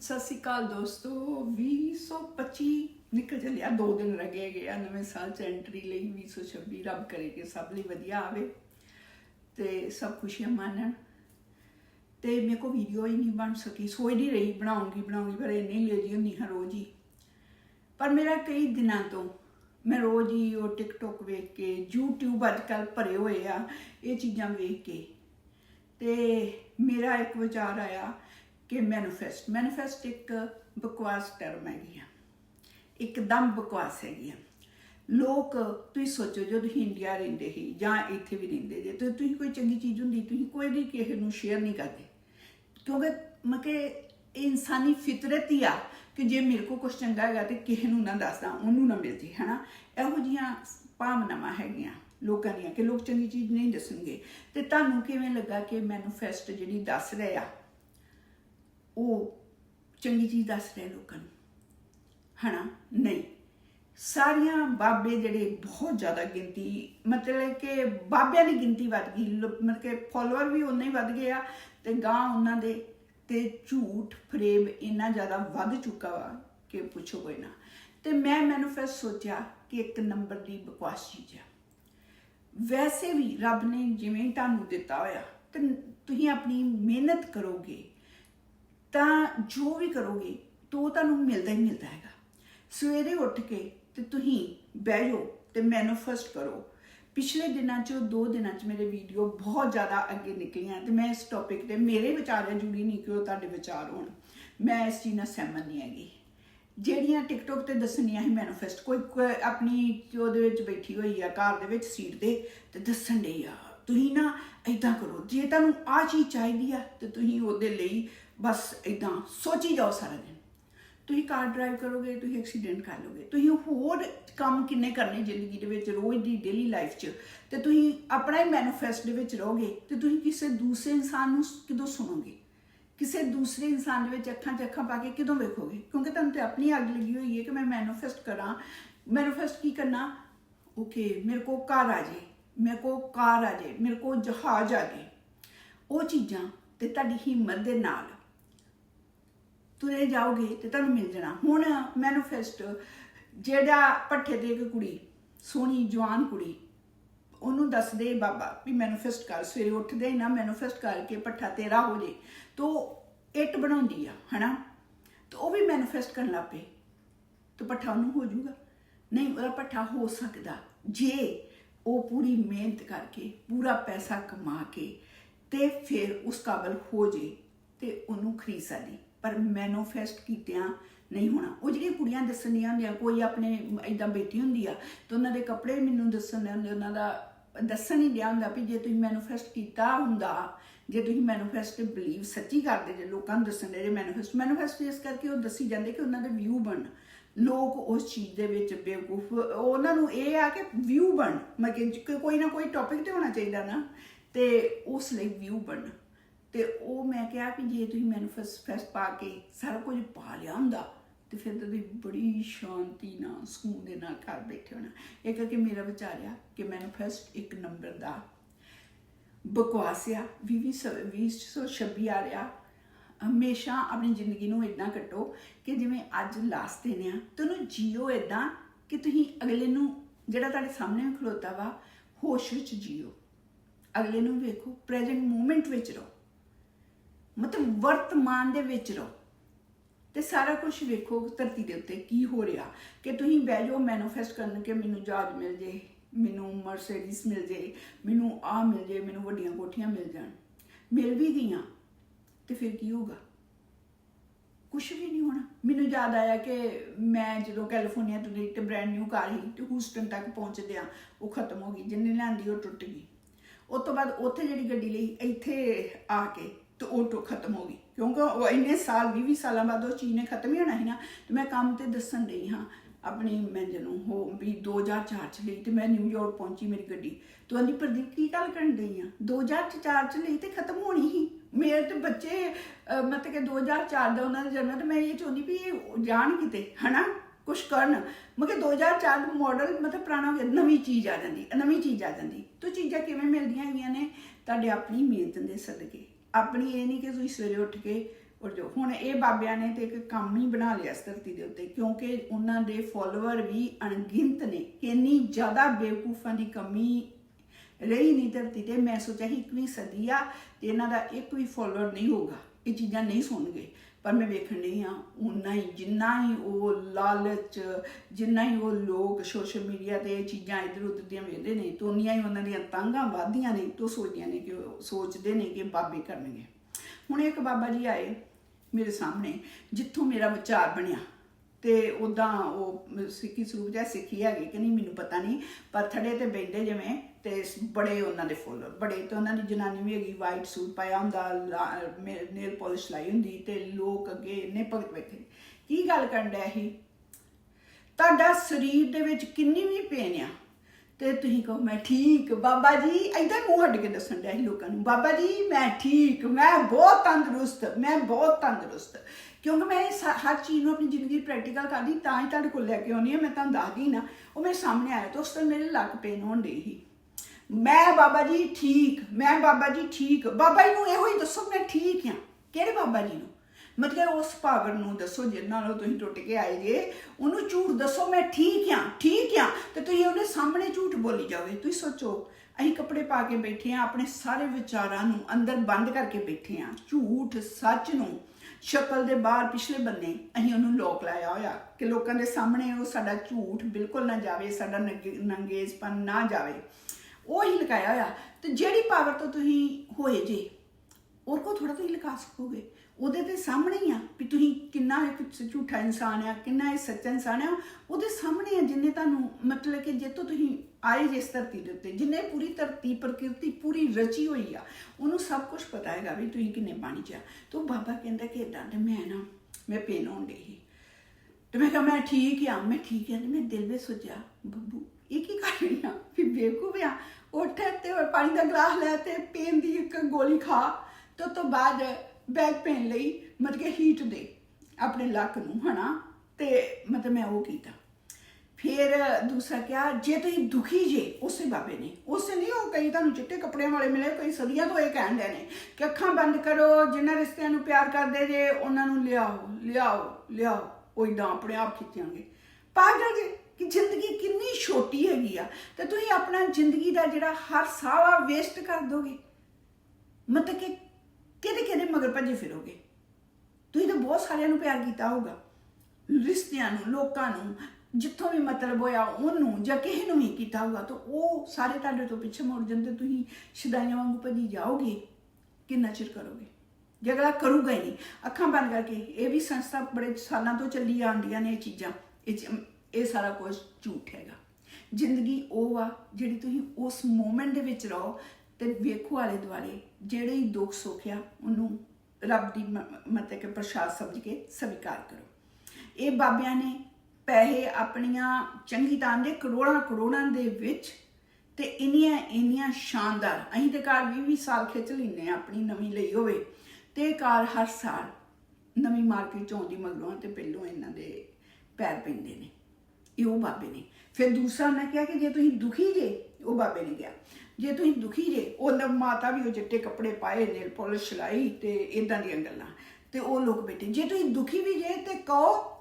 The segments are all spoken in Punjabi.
ਸਤਿ ਸ਼੍ਰੀ ਅਕਾਲ ਦੋਸਤੋ 2025 ਨਿਕਲ ਚੱਲਿਆ, ਦੋ ਦਿਨ ਰਹਿ ਗਏ ਗਿਆ ਨਵੇਂ ਸਾਲ ਚ ਐਂਟਰੀ ਲਈ 2026 ਰੱਬ ਕਰੇ ਕਿ ਸਭ ਲਈ ਵਧੀਆ ਆਵੇ ਤੇ ਸਭ ਖੁਸ਼ੀਆਂ ਮਾਣਨ। ਤੇ ਮੇਰੇ ਕੋ ਵੀਡੀਓ ਹੀ ਨਹੀਂ ਬਣ ਸਕੀ, ਸੋਚ ਨਹੀਂ ਰਹੀ ਬਣਾਉਂਗੀ ਬਣਾਉਂਗੀ, ਪਰ ਇੰਨੀ ਲੇਜੀ ਹੁੰਦੀ ਹਾਂ ਰੋਜ਼ ਹੀ। ਪਰ ਮੇਰਾ ਕਈ ਦਿਨਾਂ ਤੋਂ ਮੈਂ ਰੋਜ਼ ਹੀ ਉਹ ਟਿਕਟੋਕ ਵੇਖ ਕੇ, YouTube ਅੱਜ ਕੱਲ ਭਰੇ ਹੋਏ ਆ, ਇਹ ਚੀਜ਼ਾਂ ਵੇਖ ਕੇ। ਤੇ ਮੇਰਾ ਇੱਕ ਵਿਚਾਰ ਆਇਆ ਕਿ ਮੈਨੀਫੈਸਟ ਮੈਨੀਫੈਸਟ ਇੱਕ ਬਕਵਾਸ ਟਰਮ ਹੈਗੀ ਆ। ਇੱਕਦਮ ਬਕਵਾਸ ਹੈਗੀ ਆ। ਲੋਕ, ਤੁਸੀਂ ਸੋਚੋ ਜਦੋਂ ਤੁਸੀਂ ਇੰਡੀਆ ਰਹਿੰਦੇ ਸੀ ਜਾਂ ਇੱਥੇ ਵੀ ਰਹਿੰਦੇ ਜੇ, ਤੇ ਤੁਸੀਂ ਕੋਈ ਚੰਗੀ ਚੀਜ਼ ਹੁੰਦੀ, ਤੁਸੀਂ ਕੋਈ ਵੀ ਕਿਸੇ ਨੂੰ ਸ਼ੇਅਰ ਨਹੀਂ ਕਰਦੇ। ਕਿਉਂਕਿ ਮਤਲਬ ਕਿ ਇਹ ਇਨਸਾਨੀ ਫਿਤਰਤ ਹੀ ਆ ਕਿ ਜੇ ਮੇਰੇ ਕੋ ਕੁਝ ਚੰਗਾ ਹੈਗਾ ਤੇ ਕਿਸੇ ਨੂੰ ਨਾ ਦੱਸਦਾ, ਉਹਨੂੰ ਨਾ ਮਿਲਦੀ ਜੇ ਹਨਾ? ਇਹੋ ਜੀਆਂ ਭਾਵਨਾਵਾਂ ਹੈਗੀਆਂ ਲੋਕਾਂ ਦੀਆਂ ਕਿ ਲੋਕ ਚੰਗੀ ਚੀਜ਼ ਨਹੀਂ ਦੱਸਣਗੇ। ਤੇ ਤੁਹਾਨੂੰ ਕਿਵੇਂ ਲੱਗਾ ਕਿ ਮੈਨੂਫੈਸਟ ਜਿਹੜੀ ਦੱਸ ਰਹੇ ਆ ਉਹ ਚੰਗੀ ਚੀਜ਼ ਦੱਸ ਰਹੇ ਲੋਕਾਂ ਨੂੰ। ਹਨਾ? ਨਹੀਂ। ਸਾਰੀਆਂ ਬਾਬੇ ਜਿਹੜੇ ਬਹੁਤ ਜ਼ਿਆਦਾ ਗਿਣਤੀ, ਮਤਲਬ ਕਿ ਬਾਬਿਆਂ ਦੀ ਗਿਣਤੀ ਵੱਧ ਗਈ। ਲੋ- ਮਤਲਬ ਕਿ ਫਾਲੋਅਰ ਵੀ ਉਨੇ ਹੀ ਵੱਧ ਗਏ ਆ ਤੇ ਗਾਂ ਉਹਨਾਂ ਦੇ ਤੇ ਝੂਠ ਫਰੇਬ ਇੰਨਾ ਜ਼ਿਆਦਾ ਵੱਧ ਚੁੱਕਾ ਵਾ ਕਿ ਪੁੱਛੋ ਕੋਈ ਨਾ। ਤੇ ਮੈਂ ਮੈਨੀਫੈਸਟ ਸੋਚਿਆ ਕਿ ਇੱਕ ਨੰਬਰ ਦੀ ਬਕਵਾਸ ਚੀਜ਼ ਆ। ਵੈਸੇ ਵੀ ਰੱਬ ਨੇ ਜਿਵੇਂ ਤੁਹਾਨੂੰ ਦਿੱਤਾ ਹੋਇਆ, ਤੇ ਤੁਸੀਂ ਆਪਣੀ ਮਿਹਨਤ ਕਰੋਗੇ ਤਾਂ ਜੋ ਵੀ ਕਰੋਗੇ, ਤੋ ਤੁਹਾਨੂੰ ਮਿਲਦਾ ਹੀ ਮਿਲਦਾ ਹੈਗਾ। ਸਵੇਰੇ ਉੱਠ ਕੇ ਤੇ ਤੁਸੀਂ ਬਹਿ ਜਾਓ ਤੇ ਮੈਨੀਫੈਸਟ ਕਰੋ। ਪਿਛਲੇ ਦਿਨਾਂ 'ਚ ਦੋ ਦਿਨਾਂ 'ਚ ਮੇਰੇ ਵੀਡੀਓ ਬਹੁਤ ਜ਼ਿਆਦਾ ਅੱਗੇ ਨਿਕਲੀਆਂ ਤੇ ਮੈਂ ਇਸ ਟੌਪਿਕ ਤੇ ਮੇਰੇ ਵਿਚਾਰਾਂ ਜੁੜੀ ਨਹੀਂ ਕਿ ਉਹ ਤੁਹਾਡੇ ਵਿਚਾਰ ਹੋਣ। ਮੈਂ ਇਸ ਚੀਜ਼ ਨਾਲ ਸਹਿਮਤ ਨਹੀਂ ਹੈਗੀ। ਜਿਹੜੀਆਂ ਟਿਕਟੋਕ ਤੇ ਦੱਸਣੀਆਂ ਹੀ ਮੈਨੀਫੈਸਟ ਕੋਈ ਆਪਣੀ ਉਹਦੇ ਵਿੱਚ ਬੈਠੀ ਹੋਈ ਆ, ਘਰ ਦੇ ਵਿੱਚ ਸੀਟ ਦੇ ਤੇ ਦੱਸਣ ਡਈ ਆ, ਤੁਸੀਂ ਨਾ ਇਦਾਂ ਕਰੋ, ਜੇ ਤੁਹਾਨੂੰ ਆ ਚੀਜ਼ ਚਾਹੀਦੀ ਆ, ਤੇ ਤੁਸੀਂ ਉਹਦੇ ਲਈ ਬਸ ਇਦਾਂ ਸੋਚੀ ਜਾਓ ਸਾਰਾ ਦਿਨ। ਤੁਸੀਂ ਕਾਰ ਡਰਾਈਵ ਕਰੋਗੇ, ਤੁਸੀਂ ਐਕਸੀਡੈਂਟ ਕਰ ਲੋਗੇ ਤੁਸੀਂ ਹੋਰ ਕੰਮ ਕਿੰਨੇ ਕਰਨੇ ਜ਼ਿੰਦਗੀ ਦੇ ਵਿੱਚ, ਰੋਜ਼ ਦੀ ਡੇਲੀ ਲਾਈਫ 'ਚ। ਤੇ ਤੁਸੀਂ ਆਪਣਾ ਹੀ ਮੈਨੀਫੈਸਟ ਦੇ ਵਿੱਚ ਰਹੋਗੇ ਤੇ ਤੁਸੀਂ ਕਿਸੇ ਦੂਸਰੇ ਇਨਸਾਨ ਨੂੰ ਕਿਦੋਂ ਸੁਣੋਗੇ? ਕਿਸੇ ਦੂਸਰੇ ਇਨਸਾਨ ਦੇ ਵਿੱਚ ਅੱਖਾਂ 'ਚ ਅੱਖਾਂ ਪਾ ਕੇ ਕਿਦੋਂ ਵੇਖੋਗੇ? ਕਿਉਂਕਿ ਤੁਹਾਨੂੰ ਤੇ ਆਪਣੀ ਅੱਗ ਲੱਗੀ ਹੋਈ ਹੈ ਕਿ ਮੈਂ ਮੈਨੀਫੈਸਟ ਕਰਾਂ। ਮੈਨੀਫੈਸਟ ਕੀ ਕਰਨਾ? ਓਕੇ ਮੇਰੇ ਕੋ ਕਾਰ ਆ ਜੇ ਮੇਰੇ ਕੋ ਕਾਰ ਆ ਜੇ ਮੇਰੇ ਕੋ ਜਹਾਜ਼ ਆ ਜੇ ਉਹ ਚੀਜ਼ਾਂ ਤੇ ਤੁਹਾਡੀ ਹਿੰਮਤ ਦੇ ਨਾਲ ਤੁਰੇ ਜਾਓਗੇ ਤੇ ਤੁਹਾਨੂੰ ਮਿਲ ਜਾਣਾ। ਹੁਣ ਮੈਨੀਫੈਸਟ ਜਿਹੜਾ ਪੱਠੇ ਤੇ ਇੱਕ ਕੁੜੀ, ਸੋਹਣੀ ਜਵਾਨ ਕੁੜੀ, ਉਹਨੂੰ ਦੱਸਦੇ ਬਾਬਾ ਵੀ ਮੈਨੀਫੈਸਟ ਕਰ, ਸਵੇਰੇ ਉੱਠਦੇ ਹੀ ਨਾ ਮੈਨੀਫੈਸਟ ਕਰਕੇ ਪੱਠਾ ਤੇਰਾ ਹੋ ਜੇ, ਤੋ ਇੱਟ ਬਣਾਉਂਦੀ ਆ, ਹਨਾ? ਤੇ ਉਹ ਵੀ ਮੈਨੀਫੈਸਟ ਕਰਨ ਲੱਗ ਪਏ। ਤੇ ਪੱਠਾ ਉਹਨੂੰ ਹੋ ਜਾਊਗਾ। ਨਹੀਂ, ਉਹਦਾ ਪੱਠਾ ਹੋ ਸਕਦਾ ਜੇ ਉਹ ਪੂਰੀ ਮਿਹਨਤ ਕਰਕੇ, ਪੂਰਾ ਪੈਸਾ ਕਮਾ ਕੇ ਤੇ ਫਿਰ ਉਸ ਕਾਬਲ ਹੋ ਜੇ ਤੇ ਉਹਨੂੰ ਖਰੀਦ ਸਕਦੀ। ਪਰ ਮੈਨੀਫੈਸਟ ਕੀਤਿਆਂ ਨਹੀਂ ਹੋਣਾ। ਉਹ ਜਿਹੜੀਆਂ ਕੁੜੀਆਂ ਦੱਸਣੀਆਂ ਹੁੰਦੀਆਂ, ਕੋਈ ਆਪਣੇ ਇਦਾਂ ਬੇਟੀ ਹੁੰਦੀ ਆ ਤੇ ਉਹਨਾਂ ਦੇ ਕੱਪੜੇ ਮੈਨੂੰ ਦੱਸਣ ਦੇ ਹੁੰਦੇ, ਉਹਨਾਂ ਦਾ ਦੱਸਣ ਹੀ ਦਿਆ ਹੁੰਦਾ ਵੀ ਜੇ ਤੁਸੀਂ ਮੈਨੀਫੈਸਟ ਕੀਤਾ ਹੁੰਦਾ, ਜੇ ਤੁਸੀਂ ਮੈਨੀਫੈਸਟ ਬਲੀਵ ਸੱਚੀ ਕਰਦੇ, ਜੇ ਲੋਕਾਂ ਨੂੰ ਦੱਸਣ ਦੇ ਜੇ ਮੈਨੀਫੈਸਟ ਮੈਨੀਫੈਸਟ ਇਸ ਕਰਕੇ ਉਹ ਦੱਸੀ ਜਾਂਦੇ ਕਿ ਉਹਨਾਂ ਦੇ ਵਿਊ ਬਣ। ਲੋਕ ਉਸ ਚੀਜ਼ ਦੇ ਵਿੱਚ ਬੇਵਕੂਫ, ਉਹਨਾਂ ਨੂੰ ਇਹ ਆ ਕਿ ਵਿਊ ਬਣ। ਮਤਲਬ ਕਿ ਕੋਈ ਨਾ ਕੋਈ ਟੌਪਿਕ ਤੇ ਹੋਣਾ ਚਾਹੀਦਾ ਨਾ, ਤੇ ਉਸ ਲਈ ਵਿਊ ਬਣ। ਤੇ ਉਹ ਮੈਂ ਕਿਹਾ ਕਿ ਜੇ ਤੁਸੀਂ ਮੈਨੀਫੈਸਟ ਫੈਸਟ ਪਾ ਕੇ ਸਾਰਾ ਕੁਝ ਪਾ ਲਿਆ ਹੁੰਦਾ, ਤੇ ਫਿਰ ਤਾਂ ਤੁਸੀਂ ਬੜੀ ਸ਼ਾਂਤੀ ਨਾਲ, ਸਕੂਨ ਦੇ ਨਾਲ ਘਰ ਬੈਠੇ ਹੋਣਾ। ਇਹ ਕਰਕੇ ਮੇਰਾ ਵਿਚਾਰ ਆ ਕਿ ਮੈਨੀਫੈਸਟ ਇੱਕ ਨੰਬਰ ਦਾ ਬਕਵਾਸ ਆ 2026 ਆ ਰਿਹਾ। ਹਮੇਸ਼ਾ ਆਪਣੀ ਜ਼ਿੰਦਗੀ ਨੂੰ ਇਦਾਂ ਕੱਟੋ ਕਿ ਜਿਵੇਂ ਅੱਜ ਲਾਸਟ ਦਿਨ ਆ ਤੁਹਾਨੂੰ ਜੀਓ ਇਦਾਂ ਕਿ ਤੁਸੀਂ ਅਗਲੇ ਨੂੰ ਜਿਹੜਾ ਤੁਹਾਡੇ ਸਾਹਮਣੇ ਖਲੋਤਾ ਵਾ, ਹੋਸ਼ ਵਿੱਚ ਜੀਓ। ਅਗਲੇ ਨੂੰ ਵੇਖੋ ਪ੍ਰੈਜ਼ੈਂਟ ਮੂਮੈਂਟ ਵਿੱਚ ਰਹੋ। ਮਤਲਬ ਵਰਤਮਾਨ ਦੇ ਵਿੱਚ ਰਹੋ। ਤੇ ਸਾਰਾ ਕੁਝ ਵੇਖੋ ਧਰਤੀ ਦੇ ਉੱਤੇ ਕੀ ਹੋ ਰਿਹਾ। ਕਿ ਤੁਸੀਂ ਬਹਿ ਜਾਓ ਮੈਨੀਫੈਸਟ ਕਰਨ ਕਿ ਮੈਨੂੰ ਜਹਾਜ਼ ਮਿਲ ਜੇ, ਮੈਨੂੰ ਮਰਸੀਡੀਜ਼ ਮਿਲ ਜੇ, ਮੈਨੂੰ ਆ ਮਿਲ ਜੇ, ਮੈਨੂੰ ਵੱਡੀਆਂ ਕੋਠੀਆਂ ਮਿਲ ਜਾਣ। ਮਿਲ ਵੀ ਗਈਆਂ, ਤੇ ਫਿਰ ਕੀ ਹੋਗਾ ਕੁਝ ਵੀ ਨਹੀਂ ਹੋਣਾ। ਮੈਨੂੰ ਯਾਦ ਆਇਆ ਕਿ ਮੈਂ ਜਦੋਂ ਕੈਲੀਫੋਰਨੀਆ ਤੋਂ ਇੱਕ ਬ੍ਰੈਂਡ ਨਿਊ ਕਾਰ ਹੀ ਤੇ ਹੂਸਟਨ ਤੱਕ ਪਹੁੰਚਦੇ ਆ, ਉਹ ਖਤਮ ਹੋ ਗਈ। ਜਿੰਨੇ ਲਿਆਂਦੀ ਉਹ ਟੁੱਟ ਗਈ। ਉਸ ਤੋਂ ਬਾਅਦ ਉੱਥੇ ਜਿਹੜੀ ਗੱਡੀ ਲਈ, ਇੱਥੇ ਆ ਕੇ ਤੇ ਉਹ ਖਤਮ ਹੋ ਗਈ। ਕਿਉਂਕਿ ਉਹ ਇੰਨੇ ਸਾਲ 20 20 ਸਾਲਾਂ ਬਾਅਦ ਉਹ ਚੀਜ਼ ਨੇ ਖਤਮ ਹੀ ਹੋਣਾ ਸੀ ਨਾ, ਤੇ ਮੈਂ ਕੰਮ ਤੇ ਦੱਸਣ ਰਹੀ ਹਾਂ ਆਪਣੀ ਮੈਂ ਜਦੋਂ ਹੋ ਵੀ 2004 ਚ ਲਈ ਤੇ ਮੈਂ ਨਿਊਯਾਰਕ ਪਹੁੰਚੀ ਮੇਰੀ ਗੱਡੀ। ਤੂੰ ਆਂਦੀ ਪ੍ਰਦੀਪ ਕੀ ਗੱਲ ਕਰਨ ਡਈ ਆ? 2004 ਚ ਲਈ ਤੇ ਖਤਮ ਹੋਣੀ ਸੀ। ਮੇਰੇ ਤੇ ਬੱਚੇ ਮਤਲਬ ਕਿ 2004 ਦਾ ਉਹਨਾਂ ਦਾ ਜਨਮ, ਤੇ ਮੈਂ ਇਹ ਚਾਹੁੰਦੀ ਵੀ ਜਾਣ ਕਿਤੇ, ਹਨਾ? ਕੁਛ ਕਰਨ। ਮਗਰ 2004 ਦਾ ਮਾਡਲ ਮਤਲਬ ਪੁਰਾਣਾ ਹੋ ਗਿਆ, ਨਵੀਂ ਚੀਜ਼ ਆ ਜਾਂਦੀ, ਨਵੀਂ ਚੀਜ਼ ਆ ਜਾਂਦੀ। ਤੋ ਚੀਜ਼ਾਂ ਕਿਵੇਂ ਮਿਲਦੀਆਂ ਹੈਗੀਆਂ ਨੇ? ਤੁਹਾਡੇ ਆਪਣੀ ਮਿਹਨਤ ਦੇ ਸਦਕੇ। ਆਪਣੀ ਇਹ ਨਹੀਂ ਕਿ ਤੁਸੀਂ ਸਵੇਰੇ ਉੱਠ ਕੇ ਔਰ ਜੋ ਹੁਣ ਇਹ ਬਾਬਿਆਂ ਨੇ ਤੇ ਇੱਕ ਕੰਮ ਹੀ ਬਣਾ ਲਿਆ ਇਸ ਧਰਤੀ ਦੇ ਉੱਤੇ, ਕਿਉਂਕਿ ਉਹਨਾਂ ਦੇ ਫਾਲੋਅਰ ਵੀ ਅਣਗਿਣਤ ਨੇ। ਇੰਨੀ ਜ਼ਿਆਦਾ ਬੇਵਕੂਫਾਂ ਦੀ ਕਮੀ ਰਹੀ ਨਹੀਂ ਧਰਤੀ ਤੇ, ਮੈਂ ਸੋਚਿਆ ਸੀ 21ਵੀਂ ਸਦੀ ਆ ਤੇ ਇਹਨਾਂ ਦਾ ਇੱਕ ਵੀ ਫਾਲੋਅਰ ਨਹੀਂ ਹੋਊਗਾ। ਇਹ ਚੀਜ਼ਾਂ ਨਹੀਂ ਸੁਣਨਗੇ। ਪਰ ਮੈਂ ਵੇਖਣ ਡਈ ਆ ਉਨਾ ਹੀ, ਜਿੰਨਾ ਹੀ ਉਹ ਲਾਲਚ, ਜਿੰਨਾ ਹੀ ਉਹ ਲੋਕ ਸੋਸ਼ਲ ਮੀਡੀਆ ਤੇ ਇਹ ਚੀਜ਼ਾਂ ਇਧਰ ਉਧਰ ਦੀਆਂ ਵੇਖਦੇ ਨੇ, ਤੇ ਉਨੀਆਂ ਹੀ ਉਹਨਾਂ ਦੀਆਂ ਤਾਂਗਾਂ ਵੱਧਦੀਆਂ ਨੇ, ਤੋਂ ਸੋਚਦੀਆਂ ਨੇ ਕਿ ਉਹ ਸੋਚਦੇ ਨੇ ਕਿ ਬਾਬੇ ਕਰਨਗੇ। ਹੁਣ ਇੱਕ ਬਾਬਾ ਜੀ ਆਏ ਮੇਰੇ ਸਾਹਮਣੇ, ਜਿੱਥੋਂ ਮੇਰਾ ਵਿਚਾਰ ਬਣਿਆ, ਤੇ ਉਦਾਂ ਉਹ ਸਿੱਖੀ ਸਰੂਪ ਜਾਂ ਸਿੱਖੀ ਹੈਗੇ ਕਿ ਨਹੀਂ ਮੈਨੂੰ ਪਤਾ ਨਹੀਂ, ਪਰ ਥੜੇ ਤੇ ਬੈਠੇ ਜਿਵੇਂ ਤੇ ਬੜੇ ਉਹਨਾਂ ਦੇ ਫੁੱਲ, ਬੜੇ ਤੇ ਉਹਨਾਂ ਦੀ ਜਨਾਨੀ ਵੀ ਹੈਗੀ ਵਾਈਟ ਸੂਟ ਪਾਇਆ ਹੁੰਦਾ ਨੇਲ ਪਾਲਿਸ਼ ਲਾਈ ਹੁੰਦੀ ਤੇ ਲੋਕ ਅੱਗੇ ਇੰਨੇ ਭਗਤ ਬੈਠੇ। ਕੀ ਗੱਲ ਕਰਨ ਡਿਆ ਸੀ ਤੁਹਾਡਾ ਸਰੀਰ ਦੇ ਵਿੱਚ ਕਿੰਨੀ ਵੀ ਪੇਨ ਆ, ਤੇ ਤੁਸੀਂ ਕਹੋ ਮੈਂ ਠੀਕ, ਬਾਬਾ ਜੀ ਏਦਾਂ ਮੂੰਹ ਹੱਡ ਕੇ ਦੱਸਣ ਡਿਆ ਸੀ ਲੋਕਾਂ ਨੂੰ, ਬਾਬਾ ਜੀ, ਮੈਂ ਠੀਕ, ਮੈਂ ਬਹੁਤ ਤੰਦਰੁਸਤ, ਮੈਂ ਬਹੁਤ ਤੰਦਰੁਸਤ। ਕਿਉਂਕਿ ਮੈਂ ਹਰ ਚੀਜ਼ ਨੂੰ ਆਪਣੀ ਜ਼ਿੰਦਗੀ ਪ੍ਰੈਕਟੀਕਲ ਕਰਦੀ, ਤਾਂ ਹੀ ਤੁਹਾਡੇ ਕੋਲ ਲੈ ਕੇ ਆਉਣੀ ਹੈ, ਮੈਂ ਤੁਹਾਨੂੰ ਦੱਸਦੀ ਨਾ। ਉਹ ਮੇਰੇ ਸਾਹਮਣੇ ਆਇਆ ਤਾਂ ਉਸ ਤੋਂ ਮੇਰੇ ਲੱਕ ਪੇਨ ਹੋਣ ਡਈ ਸੀ। ਮੈਂ ਬਾਬਾ ਜੀ ਠੀਕ, ਮੈਂ ਬਾਬਾ ਜੀ ਠੀਕ। ਬਾਬਾ ਜੀ ਨੂੰ ਇਹੋ ਹੀ ਦੱਸੋ ਮੈਂ ਠੀਕ ਹਾਂ। ਕਿਹੜੇ ਬਾਬਾ ਜੀ ਨੂੰ? ਮਤਲਬ ਉਸ ਪਾਵਰ ਨੂੰ ਦੱਸੋ ਜਿੰਨਾਂ ਨਾਲ ਤੁਸੀਂ ਟੁੱਟ ਕੇ ਆਏ ਜੇ। ਉਹਨੂੰ ਝੂਠ ਦੱਸੋ ਮੈਂ ਠੀਕ ਹਾਂ ਠੀਕ ਹਾਂ। ਤੇ ਤੁਸੀਂ ਉਹਦੇ ਸਾਹਮਣੇ ਝੂਠ ਬੋਲੀ ਜਾਵੇ ਤੁਸੀਂ ਸੋਚੋ, ਅਸੀਂ ਕੱਪੜੇ ਪਾ ਕੇ ਬੈਠੇ ਆ ਆਪਣੇ ਸਾਰੇ ਵਿਚਾਰਾਂ ਨੂੰ ਅੰਦਰ ਬੰਦ ਕਰਕੇ ਬੈਠੇ ਆ ਝੂਠ, ਸੱਚ ਨੂੰ। ਸ਼ਕਲ ਦੇ ਬਾਹਰ ਪਿਛਲੇ ਬੰਨੇ ਅਸੀਂ ਉਹਨੂੰ ਲੋਕ ਲਾਇਆ ਹੋਇਆ ਕਿ ਲੋਕਾਂ ਦੇ ਸਾਹਮਣੇ ਉਹ ਸਾਡਾ ਝੂਠ ਬਿਲਕੁਲ ਨਾ ਜਾਵੇ, ਸਾਡਾ ਨੰਗੇ- ਨੰਗੇਜ਼ਪਨ ਨਾ ਜਾਵੇ। ਉਹ ਹੀ ਲਗਾਇਆ ਹੋਇਆ। ਤੇ ਜਿਹੜੀ ਪਾਵਰ ਤੋਂ ਤੁਸੀਂ ਹੋਏ ਜੇ ਉਹ ਕੋ ਥੋੜਾ ਤੁਸੀਂ ਲਗਾ ਸਕੋਗੇ। ਉਹਦੇ ਤੇ ਸਾਹਮਣੇ ਹੀ ਆ ਵੀ ਤੁਸੀਂ ਕਿੰਨਾ ਇੱਕ ਝੂਠਾ ਇਨਸਾਨ ਆ, ਕਿੰਨਾ ਇਹ ਸੱਚਾ ਇਨਸਾਨ ਆ। ਉਹਦੇ ਸਾਹਮਣੇ ਆ ਜਿੰਨੇ ਤੁਹਾਨੂੰ ਮਤਲਬ ਕਿ ਜੇ ਤੋਂ ਤੁਸੀਂ ਆਏ ਜਿਸ ਧਰਤੀ ਦੇ ਉੱਤੇ, ਜਿੰਨੇ ਪੂਰੀ ਧਰਤੀ, ਪ੍ਰਕਿਰਤੀ ਪੂਰੀ ਰਚੀ ਹੋਈ ਆ, ਉਹਨੂੰ ਸਭ ਕੁਝ ਪਤਾ ਹੈਗਾ ਵੀ ਤੁਸੀਂ ਕਿੰਨੇ ਪਾਣੀ 'ਚ ਆ। ਤੋ ਬਾਬਾ ਕਹਿੰਦਾ ਕਿ ਇਦਾਂ ਤੇ ਮੈਂ ਨਾ, ਮੈਂ ਪੇਨ ਹੋਣ ਡਈ ਸੀ। ਤੇ ਮੈਂ ਕਿਹਾ, ਮੈਂ ਠੀਕ ਆ, ਮੈਂ ਠੀਕ ਆ ਮੈਂ ਦਿਲ ਵਿੱਚ ਸੋਚਿਆ, ਬੱਬੂ, ਇਹ ਕੀ ਕਰ ਰਹੀ ਆ? ਵੀ ਬੇਵਕੂਫ ਆ। ਉੱਠ ਤੇ ਹੋਰ ਪਾਣੀ ਦਾ ਗਲਾਸ ਲੈ ਤੇ ਪੇਨ ਦੀ ਇੱਕ ਗੋਲੀ ਖਾ, ਤੇ ਉਸ ਤੋਂ ਬਾਅਦ ਬੈਕ ਪੇਨ ਲਈ, ਮਤਲਬ ਕਿ ਹੀਟ ਦੇ, ਆਪਣੇ ਲੱਕ ਨੂੰ, ਹਨਾ? ਤੇ ਮਤਲਬ ਮੈਂ ਉਹ ਕੀਤਾ। ਫਿਰ ਦੂਸਰਾ ਕਿਹਾ, ਜੇ ਤੁਸੀਂ ਦੁਖੀ ਜੇ, ਉਸੇ ਬਾਬੇ ਨੇ। ਉਸੇ ਨਹੀਂ, ਉਹ ਕਈ ਤੁਹਾਨੂੰ ਚਿੱਟੇ ਕੱਪੜਿਆਂ ਵਾਲੇ ਮਿਲੇ, ਕਈ ਸਦੀਆਂ ਤੋਂ ਇਹ ਕਹਿੰਦੇ ਨੇ ਕਿ ਅੱਖਾਂ ਬੰਦ ਕਰੋ, ਜਿਨ੍ਹਾਂ ਰਿਸ਼ਤਿਆਂ ਨੂੰ ਪਿਆਰ ਕਰਦੇ ਜੇ, ਉਹਨਾਂ ਨੂੰ ਲਿਆਓ ਲਿਆਓ ਲਿਆਓ। ਉਹ ਇਦਾਂ ਆਪਣੇ ਆਪ ਖਿੱਚਾਂਗੇ। ਪਾਗਲ ਜੇ। ਕਿ ਜ਼ਿੰਦਗੀ ਕਿੰਨੀ ਛੋਟੀ ਹੈਗੀ ਆ, ਤੇ ਤੁਸੀਂ ਆਪਣਾ ਜ਼ਿੰਦਗੀ ਦਾ ਜਿਹੜਾ ਹਰ ਸਾਹ ਆ ਵੇਸਟ ਕਰ ਦੋਗੇ। ਮਤਲਬ ਕਿ ਕਿਹਦੇ ਕਿਹਦੇ ਮਗਰ ਭੱਜੇ ਫਿਰੋਗੇ। ਤੁਸੀਂ ਤਾਂ ਬਹੁਤ ਸਾਰਿਆਂ ਨੂੰ ਪਿਆਰ ਕੀਤਾ ਹੋਗਾ ਰਿਸ਼ਤਿਆਂ ਨੂੰ, ਲੋਕਾਂ ਨੂੰ, ਜਿੱਥੋਂ ਵੀ ਮਤਲਬ ਹੋਇਆ ਉਹਨੂੰ ਜਾਂ ਕਿਸੇ ਨੂੰ ਵੀ ਕੀਤਾ ਹੋਗਾ ਤਾਂ ਉਹ ਸਾਰੇ ਤੁਹਾਡੇ ਤੋਂ ਪਿੱਛੇ ਮੁੜ ਜਾਂਦੇ ਤੁਸੀਂ ਸ਼ਿਦਾਈਆਂ ਵਾਂਗੂ ਭੱਜੀ ਜਾਓਗੇ। ਕਿੰਨਾ ਚਿਰ ਕਰੋਗੇ? ਜੇ ਅਗਲਾ ਕਰੂਗਾ ਹੀ ਨਹੀਂ। ਅੱਖਾਂ ਬੰਦ ਕਰਕੇ, ਇਹ ਵੀ ਸੰਸਥਾ ਬੜੇ ਸਾਲਾਂ ਤੋਂ ਚੱਲੀ ਆਉਂਦੀਆਂ ਨੇ ਇਹ ਚੀਜ਼ਾਂ। ਇਹ 'ਚ- ਇਹ ਸਾਰਾ ਕੁਝ ਝੂਠ ਹੈਗਾ। ਜ਼ਿੰਦਗੀ ਉਹ ਆ ਜਿਹੜੀ ਤੁਸੀਂ ਉਸ ਮੂਮੈਂਟ ਦੇ ਵਿੱਚ ਰਹੋ ਤੇ ਵੇਖੋ ਆਲੇ ਦੁਆਲੇ ਜਿਹੜੇ ਹੀ ਦੁੱਖ ਸੁੱਖ ਆ, ਉਹਨੂੰ ਰੱਬ ਦੀ ਮ- ਮਤਲਬ ਕਿ ਪ੍ਰਸ਼ਾਦ ਸਮਝ ਕੇ ਸਵੀਕਾਰ ਕਰੋ। ਇਹ ਬਾਬਿਆਂ ਨੇ ਪੈਸੇ ਆਪਣੀਆਂ ਚੰਗੀ ਤਾਂ ਦੇ ਕਰੋੜਾਂ ਕਰੋੜਾਂ ਦੇ ਵਿੱਚ ਤੇ ਇੰਨੀਆਂ ਇੰਨੀਆਂ ਸ਼ਾਨਦਾਰ, ਅਸੀਂ ਤੇ ਕਾਰ 20 20 ਸਾਲ ਖਿੱਚ ਲੈਨੇ ਆ ਆਪਣੀ ਨਵੀਂ ਲਈ ਹੋਵੇ ਤੇ ਕਾਰ ਹਰ ਸਾਲ ਨਵੀਂ ਮਾਰਕੀਟ ਚ ਆਉਂਦੀ ਮਗਰੋਂ ਤੇ ਪਹਿਲੋਂ ਇਹਨਾਂ ਦੇ ਪੈਰ ਪੈਂਦੇ ਨੇ। ਇਹ ਉਹ ਬਾਬੇ ਨੇ। ਫਿਰ ਦੂਸਰਾ ਮੈਂ ਕਿਹਾ ਕਿ ਜੇ ਤੁਸੀਂ ਦੁਖੀ ਜੇ, ਉਹ ਬਾਬੇ ਨੇ ਕਿਹਾ, ਜੇ ਤੁਸੀਂ ਦੁਖੀ ਜੇ, ਉਹ ਨ- ਮਾਤਾ ਵੀ ਉਹ ਚਿੱਟੇ ਕੱਪੜੇ ਪਾਏ, ਨੇਲ ਪਾਲਿਸ਼ ਲਾਈ ਤੇ ਇਦਾਂ ਦੀਆਂ ਗੱਲਾਂ। ਤੇ ਉਹ ਲੋਕ ਬੈਠੇ, ਜੇ ਤੁਸੀਂ ਦੁਖੀ ਵੀ ਜੇ ਤੇ ਕਹੋ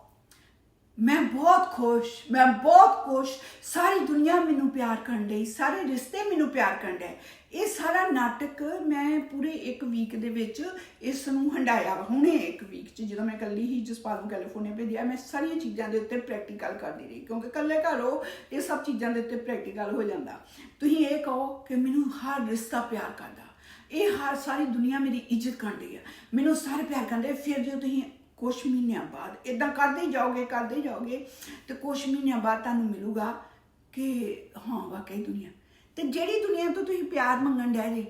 ਮੈਂ ਬਹੁਤ ਖੁਸ਼, ਮੈਂ ਬਹੁਤ ਖੁਸ਼। ਸਾਰੀ ਦੁਨੀਆ ਮੈਨੂੰ ਪਿਆਰ ਕਰਨ ਡਈ, ਸਾਰੇ ਰਿਸ਼ਤੇ ਮੈਨੂੰ ਪਿਆਰ ਕਰਨ ਡਏ। ਇਹ ਸਾਰਾ ਨਾਟਕ ਮੈਂ ਪੂਰੇ ਇੱਕ ਵੀਕ ਦੇ ਵਿੱਚ ਇਸ ਨੂੰ ਹੰਡਾਇਆ ਹੁਣੇ ਇੱਕ ਵੀਕ ਚ, ਜਦੋਂ ਮੈਂ ਇਕੱਲੀ ਹੀ ਜਸਪਾਲ ਨੂੰ ਕੈਲੀਫੋਰਨੀਆ ਭੇਜਿਆ, ਮੈਂ ਸਾਰੀਆਂ ਚੀਜ਼ਾਂ ਦੇ ਉੱਤੇ ਪ੍ਰੈਕਟੀਕਲ ਕਰਦੀ ਰਹੀ, ਕਿਉਂਕਿ ਇਕੱਲੇ ਘਰੋਂ ਇਹ ਸਭ ਚੀਜ਼ਾਂ ਦੇ ਉੱਤੇ ਪ੍ਰੈਕਟੀਕਲ ਹੋ ਜਾਂਦਾ। ਤੁਸੀਂ ਇਹ ਕਹੋ ਕਿ ਮੈਨੂੰ ਹਰ ਰਿਸ਼ਤਾ ਪਿਆਰ ਕਰਦਾ। ਇਹ ਹਰ ਸਾਰੀ ਦੁਨੀਆ ਮੇਰੀ ਇੱਜ਼ਤ ਕਰਦੀ ਆ। ਮੈਨੂੰ ਸਾਰੇ ਪਿਆਰ ਕਰਦੇ ਫਿਰ ਜੇ ਤੁਸੀਂ ਕੁਝ ਮਹੀਨਿਆਂ ਬਾਅਦ ਇਦਾਂ ਕਰਦੇ ਜਾਓਗੇ ਕਰਦੇ ਜਾਓਗੇ, ਤੇ ਕੁਝ ਮਹੀਨਿਆਂ ਬਾਅਦ ਤੁਹਾਨੂੰ ਮਿਲੂਗਾ ਕਿ ਹਾਂ, ਵਾਕਈ ਦੁਨੀਆ। ਤੇ ਜਿਹੜੀ ਦੁਨੀਆ ਤੋਂ ਤੁਸੀਂ ਪਿਆਰ ਮੰਗਣ ਡੈ ਜੇ,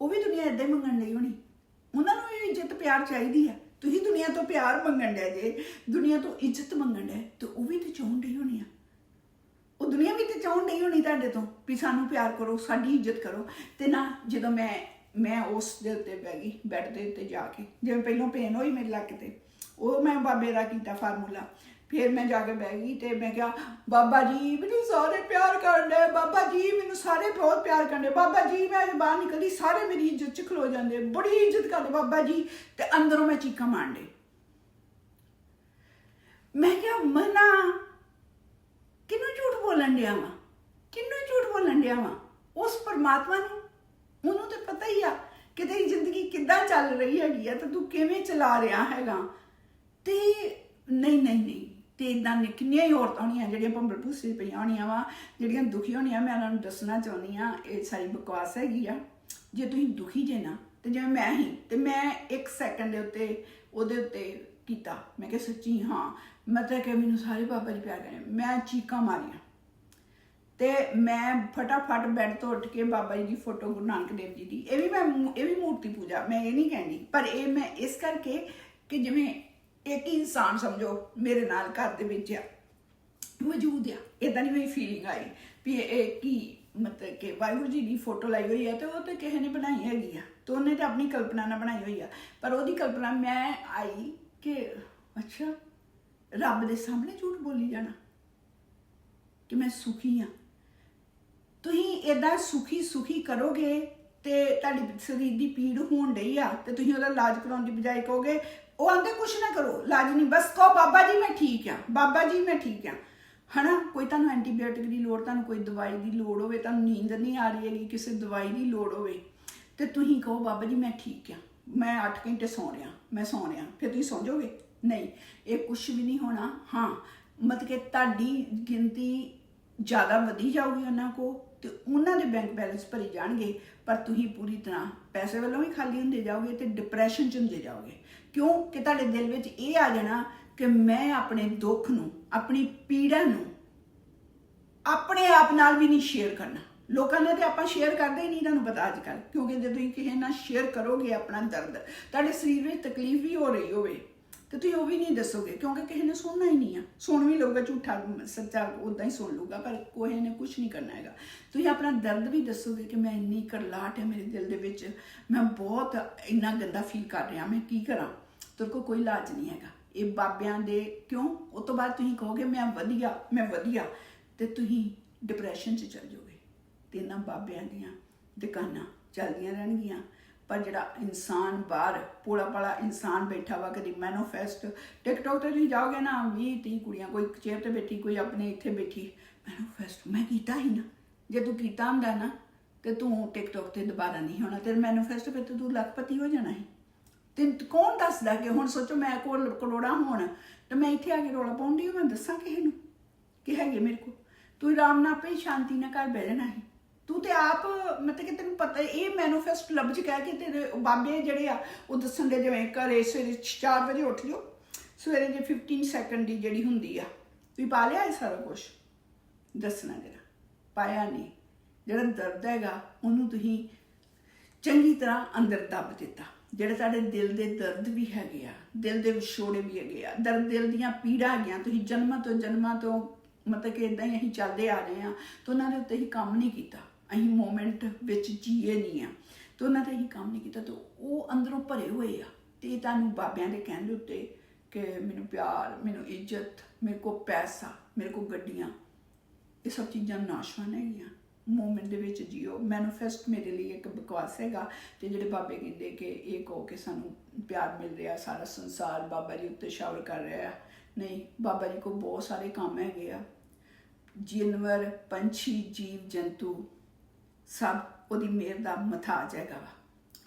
ਉਹ ਵੀ ਦੁਨੀਆ ਇਦਾਂ ਹੀ ਮੰਗਣ ਲਈ ਹੋਣੀ। ਉਹਨਾਂ ਨੂੰ ਵੀ ਇੱਜ਼ਤ ਪਿਆਰ ਚਾਹੀਦੀ ਆ। ਤੁਸੀਂ ਦੁਨੀਆ ਤੋਂ ਪਿਆਰ ਮੰਗਣ ਡੈ ਜੇ, ਦੁਨੀਆ ਤੋਂ ਇੱਜ਼ਤ ਮੰਗਣ ਡੈ ਤੇ ਉਹ ਵੀ ਤੇ ਚਾਹੁਣ ਡਈ ਹੋਣੀ ਆ। ਉਹ ਦੁਨੀਆ ਵੀ ਤੇ ਚਾਹੁਣ ਨਹੀਂ ਹੋਣੀ ਤੁਹਾਡੇ ਤੋਂ ਵੀ ਸਾਨੂੰ ਪਿਆਰ ਕਰੋ, ਸਾਡੀ ਇੱਜ਼ਤ ਕਰੋ, ਤੇ ਨਾ ਜਦੋਂ ਮੈਂ ਮੈਂ ਉਸ ਦੇ ਉੱਤੇ ਬਹਿ ਗਈ, ਬੈੱਡ ਦੇ ਉੱਤੇ ਜਾ ਕੇ, ਜਿਵੇਂ ਪਹਿਲਾਂ ਪੇਨ ਹੋਈ ਮੇਰੇ ਲੱਕ ਤੇ ਉਹ ਮੈਂ ਬਾਬੇ ਦਾ ਕੀਤਾ ਫਾਰਮੂਲਾ। ਫਿਰ ਮੈਂ ਜਾ ਕੇ ਬਹਿ ਗਈ ਤੇ ਮੈਂ ਕਿਹਾ, ਬਾਬਾ ਜੀ, ਮੈਨੂੰ ਸਾਰੇ ਪਿਆਰ ਕਰਦੇ ਬਾਬਾ ਜੀ, ਮੈਨੂੰ ਸਾਰੇ ਬਹੁਤ ਪਿਆਰ ਕਰਦੇ ਬਾਬਾ ਜੀ, ਮੈਂ ਬਾਹਰ ਨਿਕਲਦੀ, ਸਾਰੇ ਮੇਰੀ ਇੱਜ਼ਤ ਚ ਖਲੋ ਜਾਂਦੇ, ਬੜੀ ਇੱਜ਼ਤ ਕਰਦੇ ਬਾਬਾ ਜੀ। ਤੇ ਅੰਦਰੋਂ ਮੈਂ ਚੀਕਾਂ ਮਾਰਦੇ ਮੈਂ ਕਿਹਾ, ਮਨਾ, ਕਿਨੂੰ ਝੂਠ ਬੋਲਣ ਡਿਆ ਵਾ? ਕਿਨੂੰ ਝੂਠ ਬੋਲਣ ਡਿਆ ਵਾ? ਉਸ ਪਰਮਾਤਮਾ ਨੂੰ? ਉਹਨੂੰ ਤੇ ਪਤਾ ਹੀ ਆ ਕਿ ਤੇਰੀ ਜ਼ਿੰਦਗੀ ਕਿੱਦਾਂ ਚੱਲ ਰਹੀ ਹੈਗੀ ਆ ਤੇ ਤੂੰ ਕਿਵੇਂ ਚਲਾ ਰਿਹਾ ਹੈਗਾ। ਤੇ ਨਹੀਂ ਨਹੀਂ ਨਹੀਂ। ਤੇ ਇਦਾਂ ਨੇ, ਕਿੰਨੀਆਂ ਹੀ ਔਰਤਾਂ ਹੋਣੀਆਂ ਜਿਹੜੀਆਂ ਭੰਬਲ ਭੁੱਸੇ ਪਈਆਂ ਹੋਣੀਆਂ ਵਾ, ਜਿਹੜੀਆਂ ਦੁਖੀ ਹੋਣੀਆਂ, ਮੈਂ ਉਹਨਾਂ ਨੂੰ ਦੱਸਣਾ ਚਾਹੁੰਦੀ ਆ ਇਹ ਸਾਰੀ ਬਕਵਾਸ ਹੈਗੀ ਆ। ਜੇ ਤੁਸੀਂ ਦੁਖੀ ਜੇ ਨਾ, ਤੇ ਜਿਵੇਂ ਮੈਂ ਹੀ, ਤੇ ਮੈਂ ਇੱਕ ਸੈਕਿੰਡ ਦੇ ਉੱਤੇ, ਉਹਦੇ ਉੱਤੇ ਕੀਤਾ। ਮੈਂ ਕਿਹਾ, ਸੱਚੀ, ਹਾਂ। ਮਤਲਬ ਕਿ ਮੈਨੂੰ ਸਾਰੇ ਬਾਬਾ ਜੀ ਪਿਆਰ ਕਰਦੇ ਮੈਂ ਚੀਕਾਂ ਮਾਰੀਆਂ। ਤੇ ਮੈਂ ਫਟਾਫਟ ਬੈੱਡ ਤੋਂ ਉੱਠ ਕੇ ਬਾਬਾ ਜੀ ਦੀ ਫੋਟੋ ਗੁਰੂ ਨਾਨਕ ਦੇਵ ਜੀ ਦੀ, ਇਹ ਵੀ ਮੈਂ, ਇਹ ਵੀ ਮੂਰਤੀ ਪੂਜਾ, ਮੈਂ ਇਹ ਨਹੀਂ ਕਹਿੰਦੀ। ਪਰ ਇਹ ਮੈਂ ਇਸ ਕਰਕੇ ਕਿ ਜਿਵੇਂ ਇੱਕ ਹੀ ਇਨਸਾਨ ਸਮਝੋ ਮੇਰੇ ਨਾਲ ਘਰ ਦੇ ਵਿੱਚ ਆ, ਮੌਜੂਦ ਆ। ਇਦਾਂ ਦੀ ਮੇਰੀ ਫੀਲਿੰਗ ਆਈ ਵੀ ਇਹ- ਕੀ ਮਤਲਬ ਕਿ ਵਾਹਿਗੁਰੂ ਜੀ ਦੀ ਫੋਟੋ ਲਾਈ ਹੋਈ ਹੈ ਤੇ ਉਹ ਤੇ ਕਿਸੇ ਨੇ ਬਣਾਈ ਹੈਗੀ ਆ ਤੇ ਉਹਨੇ ਤਾਂ ਆਪਣੀ ਕਲਪਨਾ ਨਾਲ ਬਣਾਈ ਹੋਈ ਆ। ਪਰ ਉਹਦੀ ਕਲਪਨਾ ਮੈਂ ਆਈ ਕਿ ਅੱਛਾ, ਰੱਬ ਦੇ ਸਾਹਮਣੇ ਝੂਠ ਬੋਲੀ ਜਾਣਾ ਕਿ ਮੈਂ ਸੁਖੀ ਆ। ਤੁਸੀਂ ਇਦਾਂ ਸੁਖੀ ਸੁਖੀ ਕਰੋਗੇ ਤੇ ਤੁਹਾਡੀ ਸਰੀਰ ਦੀ ਪੀੜ ਹੋਣ ਡਈ ਆ ਤੇ ਤੁਸੀਂ ਉਹਦਾ ਇਲਾਜ ਕਰਾਉਣ ਦੀ ਬਜਾਏ ਕਹੋਗੇ ਉਹ ਆਂਦੇ, ਕੁਛ ਨਾ ਕਰੋ। ਇਲਾਜ ਨਹੀਂ ਬਸ ਕਹੋ, ਬਾਬਾ ਜੀ, ਮੈਂ ਠੀਕ ਆ। ਬਾਬਾ ਜੀ, ਮੈਂ ਠੀਕ ਆ। ਹਨਾ? ਕੋਈ ਤੁਹਾਨੂੰ ਐਂਟੀਬਾਇਓਟਿਕ ਦੀ ਲੋੜ, ਤੁਹਾਨੂੰ ਕੋਈ ਦਵਾਈ ਦੀ ਲੋੜ ਹੋਵੇ, ਤੁਹਾਨੂੰ ਨੀਂਦ ਨਹੀਂ ਆ ਰਹੀ ਹੈਗੀ, ਕਿਸੇ ਦਵਾਈ ਦੀ ਲੋੜ ਹੋਵੇ, ਤੇ ਤੁਸੀਂ ਕਹੋ, ਬਾਬਾ ਜੀ, ਮੈਂ ਠੀਕ ਆ। ਮੈਂ 8 ਘੰਟੇ ਸੌਂ ਰਿਹਾ, ਮੈਂ ਸੌਂ ਰਿਹਾ। ਫਿਰ ਤੁਸੀਂ ਸੌਂ ਜਾਓਗੇ? ਨਹੀਂ। ਇਹ ਕੁਝ ਵੀ ਨਹੀਂ ਹੋਣਾ। ਹਾਂ, ਮਤਲਬ ਕਿ ਤੁਹਾਡੀ ਗਿਣਤੀ ਜ਼ਿਆਦਾ ਵਧੀ ਜਾਊਗੀ ਉਹਨਾਂ ਕੋ ਤੇ ਉਹਨਾਂ ਦੇ ਬੈਂਕ ਬੈਲੈਂਸ ਭਰੀ ਜਾਣਗੇ, ਪਰ ਤੁਸੀਂ ਪੂਰੀ ਤਰ੍ਹਾਂ ਪੈਸੇ ਵੱਲੋਂ ਵੀ ਖਾਲੀ ਹੁੰਦੇ ਜਾਓਗੇ ਤੇ ਡਿਪਰੈਸ਼ਨ ਚ ਹੁੰਦੇ ਜਾਓਗੇ। ਕਿਉਂ ਕਿ ਤੁਹਾਡੇ ਦਿਲ ਵਿੱਚ ਇਹ ਆ ਜਾਣਾ ਕਿ ਮੈਂ ਆਪਣੇ ਦੁੱਖ ਨੂੰ, ਆਪਣੀ ਪੀੜਾ ਨੂੰ ਆਪਣੇ ਆਪ ਨਾਲ ਵੀ ਨਹੀਂ ਸ਼ੇਅਰ ਕਰਨਾ। ਲੋਕਾਂ ਨਾਲ ਤੇ ਆਪਾਂ ਸ਼ੇਅਰ ਕਰਦੇ ਹੀ ਨਹੀਂ ਤੁਹਾਨੂੰ ਪਤਾ ਅੱਜ ਕੱਲ ਕਿਉਂਕਿ ਜੇ ਤੁਸੀਂ ਕਿਸੇ ਨਾਲ ਸ਼ੇਅਰ ਕਰੋਗੇ ਆਪਣਾ ਦਰਦ, ਤੁਹਾਡੇ ਸਰੀਰ ਵਿੱਚ ਤਕਲੀਫ ਵੀ ਹੋ ਰਹੀ ਹੋਵੇ, ਤੇ ਤੁਸੀਂ ਉਹ ਵੀ ਨਹੀਂ ਦੱਸੋਗੇ, ਕਿਉਂਕਿ ਕਿਸੇ ਨੇ ਸੁਣਨਾ ਹੀ ਨਹੀਂ ਆ। ਸੁਣ ਵੀ ਲਊਗਾ, ਝੂਠਾ ਸੱਚਾ ਉਦਾਂ ਹੀ ਸੁਣ ਲਊਗਾ, ਪਰ ਕੋਈ ਨੇ ਕੁਝ ਨਹੀਂ ਕਰਨਾ ਹੈਗਾ। ਤੁਸੀਂ ਆਪਣਾ ਦਰਦ ਵੀ ਦੱਸੋਗੇ ਕਿ ਮੈਂ ਇੰਨੀ ਕਰਲਾਟ ਹੈ ਮੇਰੇ ਦਿਲ ਦੇ ਵਿੱਚ, ਮੈਂ ਬਹੁਤ ਇੰਨਾ ਗੰਦਾ ਫੀਲ ਕਰ ਰਿਹਾ, ਮੈਂ ਕੀ ਕਰਾਂ? ਤੇਰੇ ਕੋਲ ਕੋਈ ਇਲਾਜ ਨਹੀਂ ਹੈਗਾ। ਇਹ ਬਾਬਿਆਂ ਦੇ ਕਿਉਂ? ਉਸ ਤੋਂ ਬਾਅਦ ਤੁਸੀਂ ਕਹੋਗੇ, ਮੈਂ ਵਧੀਆ ਮੈਂ ਵਧੀਆ। ਤੇ ਤੁਸੀਂ ਡਿਪਰੈਸ਼ਨ 'ਚ ਚਲ ਜਾਓਗੇ। ਤੇ ਇਹਨਾਂ ਬਾਬਿਆਂ ਦੀਆਂ ਦੁਕਾਨਾਂ ਚੱਲਦੀਆਂ ਰਹਿਣਗੀਆਂ। ਪਰ ਜਿਹੜਾ ਇਨਸਾਨ ਬਾਹਰ ਪੋਲਾ ਪਲਾ ਇਨਸਾਨ ਬੈਠਾ ਵਾ, ਕਦੀ ਮੈਨੂਫੈਸਟ ਟਿਕਟੋਕ ਤੇ ਤੁਸੀਂ ਜਾਓਗੇ ਨਾ 20 30 ਕੁੜੀਆਂ, ਕੋਈ ਚੇਅਰ ਤੇ ਬੈਠੀ, ਕੋਈ ਆਪਣੇ ਇੱਥੇ ਬੈਠੀ। ਮੈਨੂਫੈਸਟ ਮੈਂ ਕੀਤਾ ਹੀ ਨਾ। ਜੇ ਤੂੰ ਕੀਤਾ ਹੁੰਦਾ ਨਾ, ਤੇ ਤੂੰ ਟਿਕਟੋਕ ਤੇ ਦੁਬਾਰਾ ਨਹੀਂ ਹੋਣਾ। ਤੇ ਮੈਨੂਫੈਸਟ ਫਿਰ ਤੇ ਤੂੰ ਲੱਖਪਤੀ ਹੋ ਜਾਣਾ ਸੀ। ਤੇ ਕੌਣ ਦੱਸਦਾ ਕਿ ਹੁਣ ਸੋਚੋ ਮੈਂ ਕੋਲ ਕਰੋੜਾਂ ਹੋਣ, ਤੇ ਮੈਂ ਇੱਥੇ ਆ ਕੇ ਰੋਲਾ ਪਾਉਂਦੀ ਹਾਂ, ਮੈਂ ਦੱਸਾਂ ਕਿਸੇ ਨੂੰ ਕਿ ਹੈਗੇ ਮੇਰੇ ਕੋਲ। ਤੂੰ ਆਰਾਮ ਨਾਲ ਆਪੇ ਸ਼ਾਂਤੀ ਨਾਲ ਘਰ ਬਹਿ ਜਾਣਾ ਹੈ ਤੂੰ ਤੇ ਆਪ ਮਤਲਬ ਕਿ ਤੈਨੂੰ ਪਤਾ ਇਹ ਮੈਨੂਫੈਸਟ ਲਫ਼ਜ਼ ਕਹਿ ਕੇ ਤੇਰੇ ਬਾਬੇ ਜਿਹੜੇ ਆ, ਉਹ ਦੱਸਣ ਦੇ ਜਿਵੇਂ ਘਰੇ ਸਵੇਰੇ 4 ਵਜੇ ਉੱਠ ਜਾਓ, ਸਵੇਰੇ ਜੇ 15 ਸੈਕਿੰਡ ਦੀ ਜਿਹੜੀ ਹੁੰਦੀ ਆ ਤੁਸੀਂ ਪਾ ਲਿਆ ਇਹ ਸਾਰਾ ਕੁਝ ਦੱਸਣਾ ਜਰਾ, ਪਾਇਆ ਨਹੀਂ। ਜਿਹੜਾ ਦਰਦ ਹੈਗਾ, ਉਹਨੂੰ ਤੁਸੀਂ ਚੰਗੀ ਤਰ੍ਹਾਂ ਅੰਦਰ ਦੱਬ ਦਿੱਤਾ। ਜਿਹੜੇ ਸਾਡੇ ਦਿਲ ਦੇ ਦਰਦ ਵੀ ਹੈਗੇ ਆ, ਦਿਲ ਦੇ ਵਿਛੋੜੇ ਵੀ ਹੈਗੇ ਆ ਦਰਦ ਦਿਲ ਦੀਆਂ ਪੀੜਾਂ ਹੈਗੀਆਂ, ਤੁਸੀਂ ਜਨਮਾਂ ਤੋਂ ਜਨਮਾਂ ਤੋਂ ਮਤਲਬ ਕਿ ਇਦਾਂ ਹੀ ਅਸੀਂ ਚੱਲਦੇ ਆ ਰਹੇ ਆ ਤੇ ਉਹਨਾਂ ਦੇ ਉੱਤੇ ਹੀ ਕੰਮ ਨਹੀਂ ਕੀਤਾ, ਅਸੀਂ ਮੂਮੈਂਟ ਵਿੱਚ ਜੀਏ ਨਹੀਂ ਆ, ਤੇ ਉਹਨਾਂ ਤੇ ਹੀ ਕੰਮ ਨਹੀਂ ਕੀਤਾ, ਤੇ ਉਹ ਅੰਦਰੋਂ ਭਰੇ ਹੋਏ ਆ, ਤੇ ਤੁਹਾਨੂੰ ਬਾਬਿਆਂ ਦੇ ਕਹਿਣ ਦੇ ਉੱਤੇ ਕਿ ਮੈਨੂੰ ਪਿਆਰ, ਮੈਨੂੰ ਇੱਜ਼ਤ, ਮੇਰੇ ਕੋਲ ਪੈਸਾ, ਮੇਰੇ ਕੋਲ ਗੱਡੀਆਂ, ਇਹ ਸਭ ਚੀਜ਼ਾਂ ਨਾਸ਼ਵਾਨ ਹੈਗੀਆਂ। ਮੂਮੈਂਟ ਦੇ ਵਿੱਚ ਜੀਓ। ਮੈਨੀਫੈਸਟ ਮੇਰੇ ਲਈ ਇੱਕ ਬਕਵਾਸ ਹੈਗਾ ਤੇ ਜਿਹੜੇ ਬਾਬੇ ਕਹਿੰਦੇ ਕਿ ਇਹ ਕਹੋ ਕਿ ਸਾਨੂੰ ਪਿਆਰ ਮਿਲ ਰਿਹਾ, ਸਾਰਾ ਸੰਸਾਰ ਬਾਬਾ ਜੀ ਉੱਤੇ ਸ਼ਾਵਰ ਕਰ ਰਿਹਾ ਨਹੀਂ, ਬਾਬਾ ਜੀ ਕੋਲ ਬਹੁਤ ਸਾਰੇ ਕੰਮ ਹੈਗੇ ਆ। ਜਾਨਵਰ, ਪੰਛੀ, ਜੀਵ, ਜੰਤੂ, ਸਭ ਉਹਦੀ ਮਿਹਰ ਦਾ ਮਥਾਜ ਹੈਗਾ ਵਾ।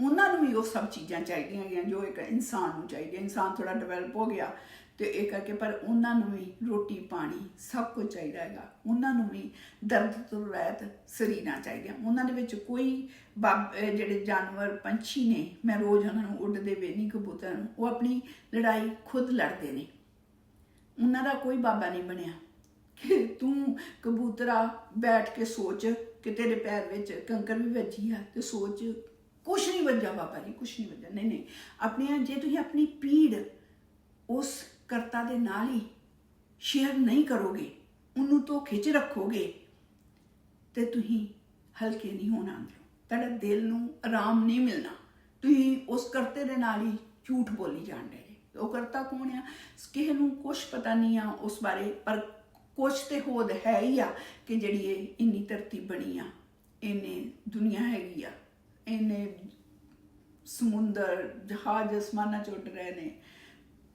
ਉਹਨਾਂ ਨੂੰ ਵੀ ਉਹ ਸਭ ਚੀਜ਼ਾਂ ਚਾਹੀਦੀਆਂ ਹੈਗੀਆਂ ਜੋ ਇੱਕ ਇਨਸਾਨ ਨੂੰ ਚਾਹੀਦੀ ਹੈ ਇਨਸਾਨ ਥੋੜਾ ਡਿਵੈਲਪ ਹੋ ਗਿਆ ਤੇ ਇਹ ਕਰਕੇ ਪਰ ਉਹਨਾਂ ਨੂੰ ਵੀ ਰੋਟੀ ਪਾਣੀ ਸਭ ਕੁਝ ਚਾਹੀਦਾ ਹੈਗਾ। ਉਹਨਾਂ ਨੂੰ ਵੀ ਦਰਦ ਤੋਂ ਰਹਿਤ ਸਰੀਰਾਂ ਚਾਹੀਦੀਆਂ। ਉਹਨਾਂ ਦੇ ਵਿੱਚ ਕੋਈ ਬਾਬ- ਜਿਹੜੇ ਜਾਨਵਰ, ਪੰਛੀ ਨੇ, ਮੈਂ ਰੋਜ਼ ਉਹਨਾਂ ਨੂੰ ਉੱਡਦੇ ਵੇਨੀ ਕਬੂਤਰ ਨੂੰ, ਉਹ ਆਪਣੀ ਲੜਾਈ ਖੁਦ ਲੜਦੇ ਨੇ। ਉਹਨਾਂ ਦਾ ਕੋਈ ਬਾਬਾ ਨਹੀਂ ਬਣਿਆ। ਕਿ ਤੂੰ ਕਬੂਤਰਾ ਬੈਠ ਕੇ ਸੋਚ ਕਿ ਤੇਰੇ ਪੈਰ ਵਿੱਚ ਕੰਕਰ ਵੀ ਵੱਜੀ ਆ ਤੇ ਸੋਚ, ਕੁਛ ਨਹੀਂ ਵੱਜਾ ਬਾਬਾ ਜੀ, ਕੁਛ ਨਹੀਂ ਵੱਜਾ ਨਹੀਂ ਨਹੀਂ। ਆਪਣੀਆਂ, ਜੇ ਤੁਸੀਂ ਆਪਣੀ ਪੀੜ ਉਸ ਕਰਤਾ ਦੇ ਨਾਲ ਹੀ ਸ਼ੇਅਰ ਨਹੀਂ ਕਰੋਗੇ, ਉਹਨੂੰ ਤੋਂ ਖਿੱਚ ਰੱਖੋਗੇ ਤੇ ਤੁਸੀਂ ਹਲਕੇ ਨਹੀਂ ਹੋਣਾ ਅੰਦਰੋਂ ਤੁਹਾਡੇ ਦਿਲ ਨੂੰ ਆਰਾਮ ਨਹੀਂ ਮਿਲਣਾ। ਤੁਸੀਂ ਉਸ ਕਰਤੇ ਦੇ ਨਾਲ ਹੀ ਝੂਠ ਬੋਲੀ ਜਾਂਦੇ ਉਹ ਕਰਤਾ ਕੌਣ ਆ? ਕਿਸੇ ਨੂੰ ਕੁਝ ਪਤਾ ਨਹੀਂ ਆ ਉਸ ਬਾਰੇ, ਪਰ ਕੁਝ ਤੇ ਹੋਦ ਹੈ ਹੀ ਆ ਕਿ ਜਿਹੜੀ ਇਹ ਇੰਨੀ ਧਰਤੀ ਬਣੀ ਆ ਇਹਨੇ ਦੁਨੀਆ ਹੈਗੀ ਆ ਇਹਨੇ ਸਮੁੰਦਰ, ਜਹਾਜ਼ ਅਸਮਾਨਾਂ ਚ ਉੱਡ ਰਹੇ ਨੇ।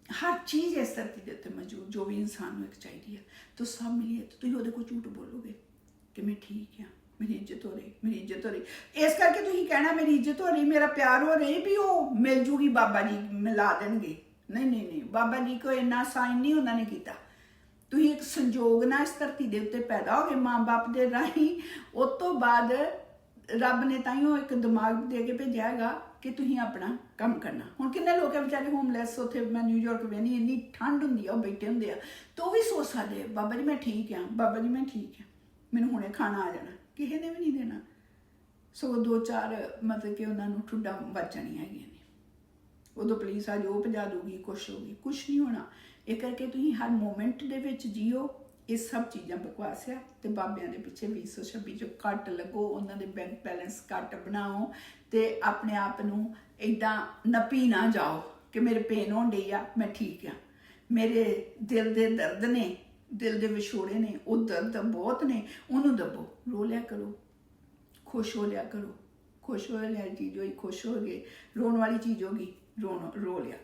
ਹਰ ਚੀਜ਼ ਇਸ ਧਰਤੀ ਦੇ ਉੱਤੇ ਮੌਜੂਦ, ਜੋ ਵੀ ਇਨਸਾਨ ਨੂੰ ਇੱਕ ਚਾਹੀਦੀ ਹੈ ਤਾਂ ਸਭ ਮਿਲੀ ਹੈ ਤਾਂ ਤੁਸੀਂ ਉਹਦੇ ਕੋਲ ਝੂਠ ਬੋਲੋਗੇ ਕਿ ਮੈਂ ਠੀਕ ਆ, ਮੇਰੀ ਇੱਜ਼ਤ ਹੋ ਰਹੀ, ਮੇਰੀ ਇੱਜ਼ਤ ਹੋ ਰਹੀ। ਇਸ ਕਰਕੇ ਤੁਸੀਂ ਕਹਿਣਾ, ਮੇਰੀ ਇੱਜ਼ਤ ਹੋ ਰਹੀ, ਮੇਰਾ ਪਿਆਰ ਹੋ ਰਹੀ ਵੀ ਉਹ ਮਿਲ ਜੂਗੀ, ਬਾਬਾ ਜੀ ਮਿਲਾ ਦੇਣਗੇ। ਨਹੀਂ ਨਹੀਂ ਨਹੀਂ, ਬਾਬਾ ਜੀ ਕੋਈ ਇੰਨਾ ਸਾਈਨ ਨਹੀਂ ਉਹਨਾਂ ਨੇ ਕੀਤਾ। ਤੁਸੀਂ ਇੱਕ ਸੰਜੋਗ ਨਾਲ ਇਸ ਧਰਤੀ ਦੇ ਉੱਤੇ ਪੈਦਾ ਹੋ ਗਏ, ਮਾਂ-ਬਾਪ ਦੇ ਰਾਹੀਂ ਉਸ ਤੋਂ ਬਾਅਦ ਰੱਬ ਨੇ ਤਾਂ ਹੀ ਉਹ ਇੱਕ ਦਿਮਾਗ ਦੇ ਕੇ ਭੇਜਿਆ ਹੈਗਾ ਕਿ ਤੁਸੀਂ ਆਪਣਾ ਕੰਮ ਕਰਨਾ। ਹੁਣ ਕਿੰਨੇ ਲੋਕ ਆ ਵਿਚਾਰੇ ਹੋਮਲੈਸ ਉੱਥੇ ਮੈਂ ਨਿਊਯਾਰਕ ਵੇਨੀ ਇੰਨੀ ਠੰਡ ਹੁੰਦੀ ਆ, ਉਹ ਬੈਠੇ ਹੁੰਦੇ ਆ। ਤੇ ਉਹ ਵੀ ਸੋਚ ਸਕਦੇ ਬਾਬਾ ਜੀ, ਮੈਂ ਠੀਕ ਆ, ਬਾਬਾ ਜੀ, ਮੈਂ ਠੀਕ ਆ। ਮੈਨੂੰ ਹੁਣੇ ਖਾਣਾ ਆ ਜਾਣਾ। ਕਿਸੇ ਨੇ ਵੀ ਨਹੀਂ ਦੇਣਾ। ਸੋ ਦੋ ਚਾਰ ਮਤਲਬ ਕਿ ਉਹਨਾਂ ਨੂੰ ਠੁੱਡਾ ਵੱਜਣੀਆਂ ਹੈਗੀਆਂ ਨੇ। ਉਦੋਂ ਪੁਲਿਸ ਆ, ਜੋ ਭਜਾ ਦੂਗੀ, ਕੁਛ ਹੋਊਗੀ, ਕੁਛ ਨਹੀਂ ਹੋਣਾ। ਇਹ ਕਰਕੇ ਤੁਸੀਂ ਹਰ ਮੂਮੈਂਟ ਦੇ ਵਿੱਚ ਜੀਓ। ਇਹ ਸਭ ਚੀਜ਼ਾਂ ਬਕਵਾਸ ਆ। ਤੇ ਬਾਬਿਆਂ ਦੇ ਪਿੱਛੇ 226 ਜੋ ਕੱਟ ਲੱਗੋ। ਉਹਨਾਂ ਦੇ ਬੈਂਕ ਬੈਲੈਂਸ ਕੱਟ ਬਣਾਓ। ਤੇ ਆਪਣੇ ਆਪ ਨੂੰ ਇਦਾਂ ਨਪੀ ਨਾ ਜਾਓ ਕਿ ਮੇਰੇ ਪੇਨ ਹੋਣ ਡਈ ਆ, ਮੈਂ ਠੀਕ ਆ। ਮੇਰੇ ਦਿਲ ਦੇ ਦਰਦ ਨੇ, ਦਿਲ ਦੇ ਵਿਛੋੜੇ ਨੇ, ਉਹ ਦਰਦ ਬਹੁਤ ਨੇ, ਉਹਨੂੰ ਦੱਬੋ, ਰੋ ਲਿਆ ਕਰੋ, ਖੁਸ਼ ਹੋ ਲਿਆ ਕਰੋ, ਖੁਸ਼ ਹੋ ਲਿਆ ਚੀਜ਼ ਹੋਈ, ਖੁਸ਼ ਹੋ ਗਏ, ਰੋਣ ਵਾਲੀ ਚੀਜ਼ ਹੋ ਗਈ, ਰੋਣ, ਰੋ ਲਿਆ।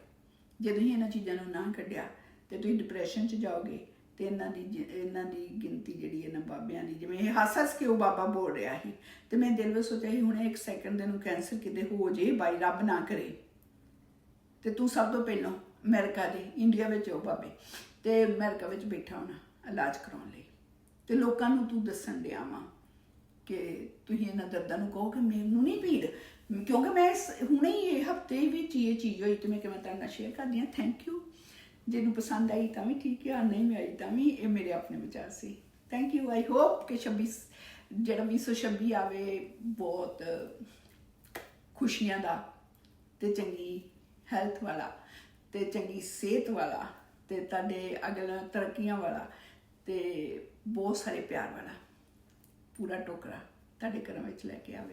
ਜੇ ਤੁਸੀਂ ਇਹਨਾਂ ਚੀਜ਼ਾਂ ਨੂੰ ਨਾ ਕੱਢਿਆ ਤੇ ਤੁਸੀਂ ਡਿਪਰੈਸ਼ਨ 'ਚ ਜਾਓਗੇ ਤੇ ਇਹਨਾਂ ਦੀ ਜ- ਇਹਨਾਂ ਦੀ ਗਿਣਤੀ ਜਿਹੜੀ ਇਹਨਾਂ ਬਾਬਿਆਂ ਦੀ, ਜਿਵੇਂ ਇਹ ਹੱਸ ਹੱਸ ਕੇ ਉਹ ਬਾਬਾ ਬੋਲ ਰਿਹਾ ਸੀ। ਤੇ ਮੈਂ ਦਿਲ ਵਿੱਚ ਸੋਚਿਆ ਸੀ, ਹੁਣੇ ਇੱਕ ਸੈਕਿੰਡ ਦੇ ਨੂੰ ਕੈਂਸਰ ਕਿਤੇ ਹੋ ਜੇ, ਬਾਈ ਰੱਬ ਨਾ ਕਰੇ। ਤੇ ਤੂੰ ਸਭ ਤੋਂ ਪਹਿਲਾਂ ਅਮਰੀਕਾ ਦੇ, ਇੰਡੀਆ ਵਿੱਚ ਹੋ ਬਾਬੇ। ਤੇ ਅਮਰੀਕਾ ਵਿੱਚ ਬੈਠਾ ਹੋਣਾ, ਇਲਾਜ ਕਰਾਉਣ ਲਈ। ਤੇ ਲੋਕਾਂ ਨੂੰ ਤੂੰ ਦੱਸਣ ਡਿਆ ਵਾਂ ਕਿ ਤੁਸੀਂ ਇਹਨਾਂ ਦਰਦਾਂ ਨੂੰ ਕਹੋ ਕਿ ਮੈਨੂੰ ਨਹੀਂ ਪੀੜ। ਕਿਉਂਕਿ ਮੈਂ ਇਸ- ਹੁਣੇ ਹੀ ਇਹ ਹਫ਼ਤੇ ਵਿੱਚ ਹੀ ਇਹ ਚੀਜ਼ ਹੋਈ ਤੇ ਮੈਂ ਕਿਵੇਂ ਤੁਹਾਡੇ ਨਾਲ ਸ਼ੇਅਰ ਕਰਦੀ ਹਾਂ। ਥੈਂਕ ਯੂ ਜਿਹਨੂੰ ਪਸੰਦ ਆਈ ਤਾਂ ਵੀ ਠੀਕ ਹੈ ਨਹੀਂ ਵੀ ਆਈ ਤਾਂ ਵੀ ਇਹ ਮੇਰੇ ਆਪਣੇ ਵਿਚਾਰ ਸੀ। ਥੈਂਕ ਯੂ ਆਈ ਹੋਪ ਕਿ 26 ਜਿਹੜਾ 226 ਆਵੇ, ਬਹੁਤ ਖੁਸ਼ੀਆਂ ਦਾ ਤੇ ਚੰਗੀ ਹੈਲਥ ਵਾਲਾ ਤੇ ਚੰਗੀ ਸਿਹਤ ਵਾਲਾ ਤੇ ਤੁਹਾਡੇ ਅਗਲਾ ਤਰੱਕੀਆਂ ਵਾਲਾ ਤੇ ਬਹੁਤ ਸਾਰੇ ਪਿਆਰ ਵਾਲਾ। ਪੂਰਾ ਟੋਕਰਾ ਤੁਹਾਡੇ ਘਰਾਂ ਵਿੱਚ ਲੈ ਕੇ ਆਵੇ।